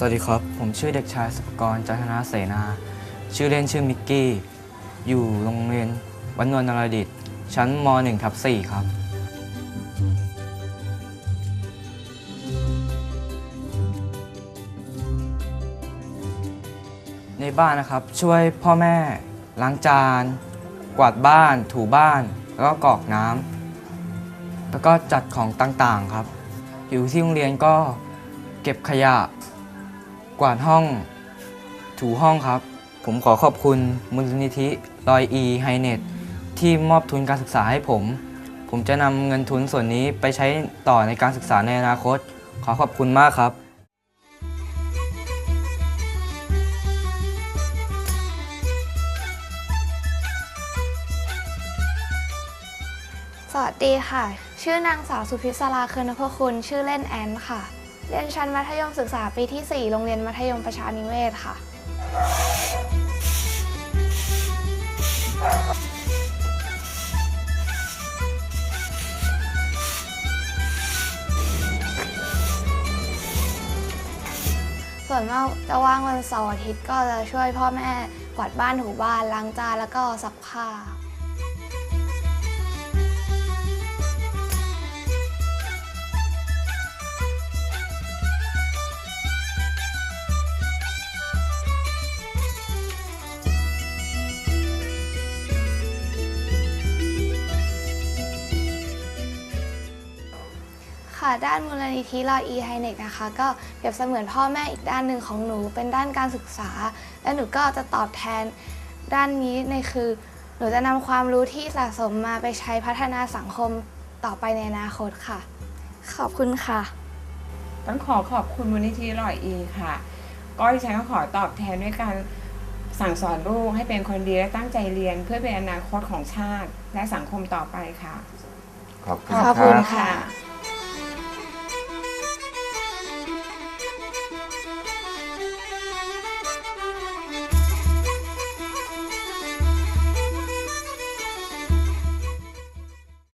สวัสดีครับ ผมชื่อเด็กชายสุภกรจันทนาเสนา ชื่อเล่นชื่อมิกกี้ อยู่โรงเรียนวัดนวลนรดิต ชั้นม .1 ทับ4ครับ ในบ้านนะครับ ช่วยพ่อแม่ ล้างจาน กวาดบ้าน ถูบ้าน แล้วก็กรอกน้ำแล้วก็จัดของต่างๆครับ อยู่ที่โรงเรียนก็เก็บขยะ กวาดห้อง ถูห้องครับ ผมขอขอบคุณมูลนิธิลอยอีไฮเน็ตที่มอบทุนการศึกษาให้ผม ผมจะนำเงินทุนส่วนนี้ไปใช้ต่อในการศึกษาในอนาคต ขอขอบคุณมากครับสวัสดีค่ะ ชื่อนางสาวสุพิศราเคือนพคุณ ชื่อเล่นแอนค่ะ เรียนชั้นมัธยมศึกษาปีที่ 4 โรงเรียนมัธยมประชานิเวศค่ะ ส่วนมากจะว่างวันเสาร์อาทิตย์ก็จะช่วยพ่อแม่กวาดบ้านถูบ้านล้างจานแล้วก็ซักผ้า ค่ะ ด้านมูลนิธิลอยอีไฮเน็กนะคะ ก็เปรียบเสมือนพ่อแม่อีกด้านหนึ่งของหนู เป็นด้านการศึกษา และหนูก็จะตอบแทนด้านนี้ในคือ หนูจะนำความรู้ที่สะสมมาไปใช้พัฒนาสังคมต่อไปในอนาคตค่ะ ขอบคุณค่ะ ต้องขอขอบคุณมูลนิธิลอยอีค่ะ ก็ดิฉันก็ขอตอบแทนด้วยการสั่งสอนลูกให้เป็นคนดีและตั้งใจเรียนเพื่อเป็นอนาคตของชาติ และสังคมต่อไปค่ะ ขอบคุณขอบคคุณรับค่ะ